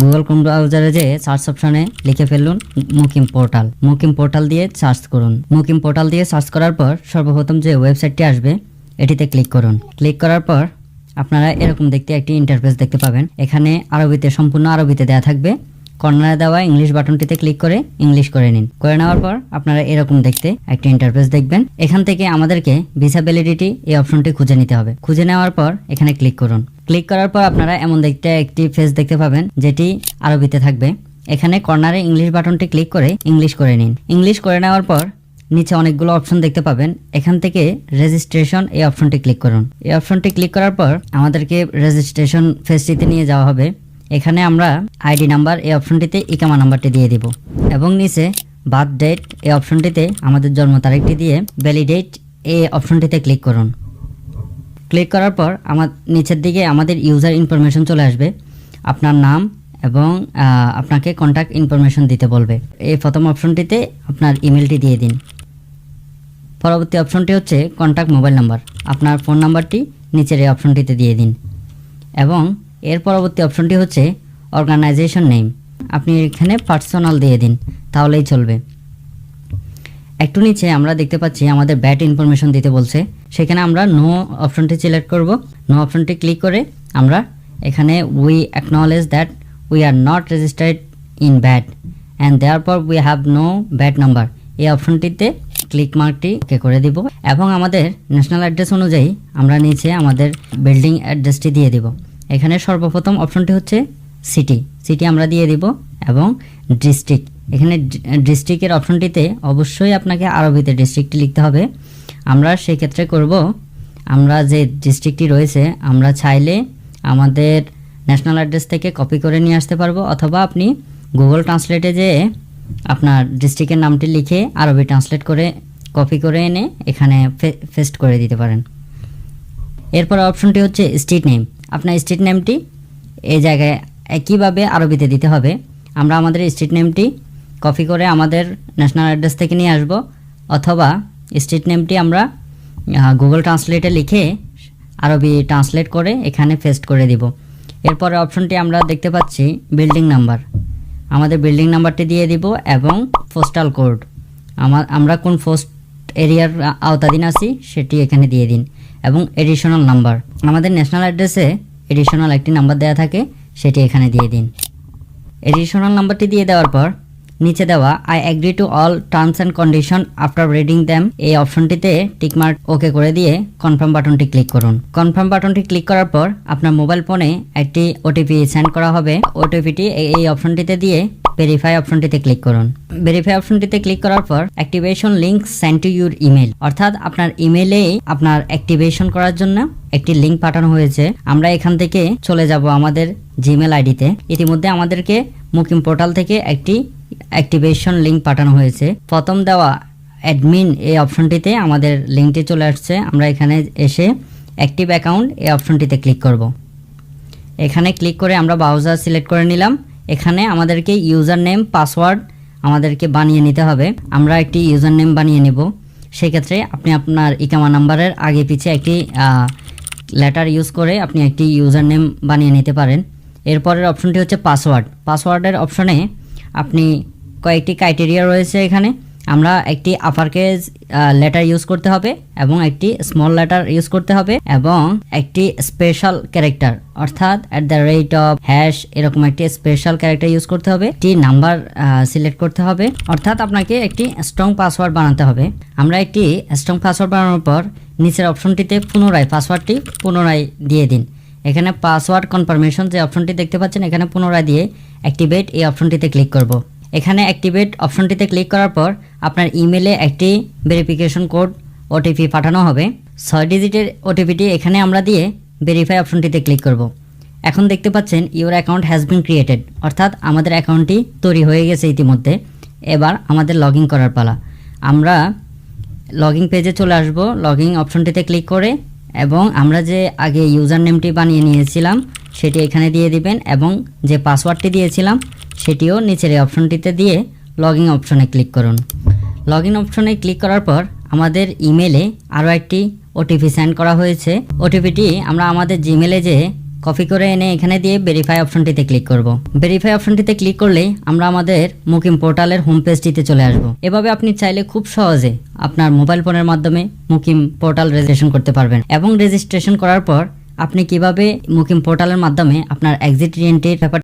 Google Chrome ব্রাউজারে যে search অপশনে লিখে ফেলুন মুকিম পোর্টাল মুকিম পোর্টাল দিয়ে সার্চ করুন। মুকিম পোর্টাল দিয়ে সার্চ করার পর সর্বপ্রথম যে ওয়েবসাইটটি আসবে, এটিতে ক্লিক করুন। ক্লিক করার পর আপনারা এরকম দেখতে একটি ইন্টারফেস দেখতে পাবেন। এখানে আরবিতে, সম্পূর্ণ আরবিতে দেওয়া থাকবে। কর্নারে দেওয়া ইংলিশ বাটনটিতে ক্লিক করে ইংলিশ করে নিন। করে নেওয়ার পর আপনারা এরকম দেখতে একটি ইন্টারফেস দেখবেন। এখান থেকে আমাদেরকে ভিসা ভ্যালিডিটি এই অপশনটি খুঁজে নিতে হবে। খুঁজে নেওয়ার পর এখানে ক্লিক করুন। ক্লিক করার পর আপনারা এমন দেখতে একটি ফেস দেখতে পাবেন, যেটি আরবিতে থাকবে। এখানে কর্নারে ইংলিশ বাটনটি ক্লিক করে ইংলিশ করে নিন। ইংলিশ করে নেওয়ার পর নিচে অনেকগুলো অপশন দেখতে পাবেন। এখান থেকে রেজিস্ট্রেশন এই অপশনটি ক্লিক করুন। এই অপশনটি ক্লিক করার পর আমাদেরকে রেজিস্ট্রেশন ফেসটিতে নিয়ে যাওয়া হবে। এখানে আমরা আইডি নাম্বার এই অপশনটিতে ইকামা নাম্বারটি দিয়ে দিব। এবং নিচে বার্থ ডেট এই অপশনটিতে আমাদের জন্ম তারিখটি দিয়ে ভ্যালিডেট এই অপশনটিতে ক্লিক করুন। ক্লিক করার পর আমার নিচের দিকে আমাদের ইউজার ইনফরমেশন চলে আসবে। আপনার নাম এবং আপনাকে কন্ট্যাক্ট ইনফরমেশন দিতে বলবে। এই প্রথম অপশনটিতে আপনার ইমেলটি দিয়ে দিন। পরবর্তী অপশনটি হচ্ছে কন্ট্যাক্ট মোবাইল নাম্বার আপনার ফোন নাম্বারটি নিচের এই অপশনটিতে দিয়ে দিন। এবং এর পরবর্তী অপশনটি হচ্ছে অর্গানাইজেশন নেম আপনি এখানে পার্সোনাল দিয়ে দিন, তাহলেই চলবে। একটু নিচে আমরা দেখতে পাচ্ছি আমাদের ব্যাট ইনফরমেশন দিতে বলছে। সেখানে আমরা নো অপশনটি সিলেক্ট করব। নো অপশনটি ক্লিক করে আমরা এখানে we acknowledge that we are not registered in VAT and therefore we have no VAT number এই অপশনটিতে ক্লিক মার্কটি ওকে করে দিব এবং আমাদের ন্যাশনাল অ্যাড্রেস অনুযায়ী আমরা নিচে আমাদের বিল্ডিং অ্যাড্রেসটি দিয়ে দিব। এখানে সর্বপ্রথম অপশনটি হচ্ছে সিটি সিটি আমরা দিয়ে দিব এবং ডিস্ট্রিক্ট এখানে ডিস্ট্রিক্টের অপশনটিতে অবশ্যই আপনাকে আরবিতে ডিস্ট্রিক্টটি লিখতে হবে। আমরা সেক্ষেত্রে করব, আমরা যে ডিস্ট্রিক্টটি রয়েছে, আমরা চাইলে আমাদের ন্যাশনাল অ্যাড্রেস থেকে কপি করে নিয়ে আসতে পারব, অথবা আপনি গুগল ট্রান্সলেটে যেয়ে আপনার ডিস্ট্রিক্টের নামটি লিখে আরবি ট্রান্সলেট করে কপি করে এনে এখানে ফেস্ট করে দিতে পারেন। এরপর অপশনটি হচ্ছে স্ট্রিট নেম। আপনার স্ট্রিট নেমটি এই জায়গায় একইভাবে আরবিতে দিতে হবে। আমরা আমাদের স্ট্রিট নেমটি কপি করে আমাদের ন্যাশনাল অ্যাড্রেস থেকে নিয়ে আসব, অথবা স্ট্রিট নেমটি আমরা গুগল ট্রান্সলেটে লিখে আরবি ট্রান্সলেট করে এখানে পেস্ট করে দিব। এরপরে অপশনটি আমরা দেখতে পাচ্ছি বিল্ডিং নাম্বার আমাদের বিল্ডিং নাম্বারটি দিয়ে দিব এবং পোস্টাল কোড আমার আমরা কোন পোস্ট এরিয়ার আওতাধীন আছি, সেটি এখানে দিয়ে দিন। এবং এডিশনাল নাম্বার আমাদের ন্যাশনাল অ্যাড্রেসে এডিশনাল একটি নাম্বার দেওয়া থাকে, সেটি এখানে দিয়ে দিন। এডিশনাল নাম্বারটি দিয়ে দেওয়ার পর নিচে দেওয়া I agree to all terms and condition after reading them এই অপশনটিতে টিকমার্ক ওকে করে দিয়ে কনফার্ম বাটনটি ক্লিক করুন। কনফার্ম বাটনটি ক্লিক করার পর আপনার মোবাইল ফোনে একটি ওটিপি সেন্ড করা হবে। ওটিপিটি এই অপশনটিতে দিয়ে ভেরিফাই অপশনটিতে ক্লিক করুন। ভেরিফাই অপশনটিতে ক্লিক করার পর activation link send to your email অর্থাৎ আপনার ইমেলে আপনার অ্যাক্টিভেশন করার জন্য একটি লিঙ্ক পাঠানো হয়েছে। আমরা এখান থেকে চলে যাব আমাদের জিমেল আইডিতে। ইতিমধ্যে আমাদেরকে মুকিম পোর্টাল থেকে একটি অ্যাক্টিভেশন লিঙ্ক পাঠানো হয়েছে। প্রথম দেওয়া অ্যাডমিন এই অপশনটিতে আমাদের লিঙ্কটি চলে আসছে। আমরা এখানে এসে অ্যাক্টিভ অ্যাকাউন্ট এই অপশনটিতে ক্লিক করব। এখানে ক্লিক করে আমরা ব্রাউজার সিলেক্ট করে নিলাম। এখানে আমাদেরকে ইউজার নেম পাসওয়ার্ড আমাদেরকে বানিয়ে নিতে হবে। আমরা একটি ইউজার নেম বানিয়ে নেব। সেক্ষেত্রে আপনি আপনার ইকামা নাম্বারের আগে পিছে একটি লেটার ইউজ করে আপনি একটি ইউজার নেম বানিয়ে নিতে পারেন। এরপরের অপশনটি হচ্ছে পাসওয়ার্ড পাসওয়ার্ডের অপশনে আপনি কয়েকটি ক্রাইটেরিয়া রয়েছে এখানে। আমরা একটি আপার কেস লেটার ইউজ করতে হবে এবং একটি স্মল লেটার ইউজ করতে হবে এবং একটি স্পেশাল ক্যারেক্টার অর্থাৎ at the rate of hash এরকম একটি স্পেশাল ক্যারেক্টার ইউজ করতে হবে। একটি নাম্বার সিলেক্ট করতে হবে। অর্থাৎ আপনাকে একটি স্ট্রং পাসওয়ার্ড বানাতে হবে। আমরা একটি স্ট্রং পাসওয়ার্ড বানানোর পর নিচের অপশনটিতে পুনরায় পাসওয়ার্ডটি পুনরায় দিয়ে দিন। এখানে পাসওয়ার্ড কনফার্মেশন যে অপশনটি দেখতে পাচ্ছেন, এখানে পুনরায় দিয়ে অ্যাক্টিভেট এই অপশনটিতে ক্লিক করব। এখানে অ্যাক্টিভেট অপশনটিতে ক্লিক করার পর আপনার ইমেলে একটি ভেরিফিকেশন কোড ওটিপি পাঠানো হবে। ছয় ডিজিটের ওটিপিটি এখানে আমরা দিয়ে ভেরিফাই অপশনটিতে ক্লিক করব। এখন দেখতে পাচ্ছেন your account has been created অর্থাৎ আমাদের অ্যাকাউন্টটি তৈরি হয়ে গেছে ইতিমধ্যে। এবার আমাদের লগ করার পালা। আমরা লগইন পেজে চলে আসব। লগইন অপশনটিতে ক্লিক করে এবং আমরা যে আগে ইউজার নেমটি বানিয়ে নিয়েছিলাম, সেটি এখানে দিয়ে দিবেন এবং যে পাসওয়ার্ডটি দিয়েছিলাম, সেটিও নিচের এই অপশনটিতে দিয়ে লগ ইন অপশনে ক্লিক করুন। লগ ইন অপশনে ক্লিক করার পর আমাদের ইমেলে আরও একটি ওটিপি সেন্ড করা হয়েছে। ওটিপিটি আমরা আমাদের জিমেলে যে কপি করে এনে এখানে দিয়ে ভেরিফাই অপশনটিতে ক্লিক করব। ভেরিফাই অপশনটিতে ক্লিক করলে আমরা আমাদের মুকিম পোর্টালের হোম পেজটিতে চলে আসব। এভাবে আপনি চাইলে খুব সহজে আপনার মোবাইল ফোনের মাধ্যমে মুকিম পোর্টাল রেজিস্ট্রেশন করতে পারবেন এবং রেজিস্ট্রেশন করার পর আপনি কীভাবে মুকিম পোর্টালের মাধ্যমে আপনার এক্সিট রিয়েন্টের ব্যাপার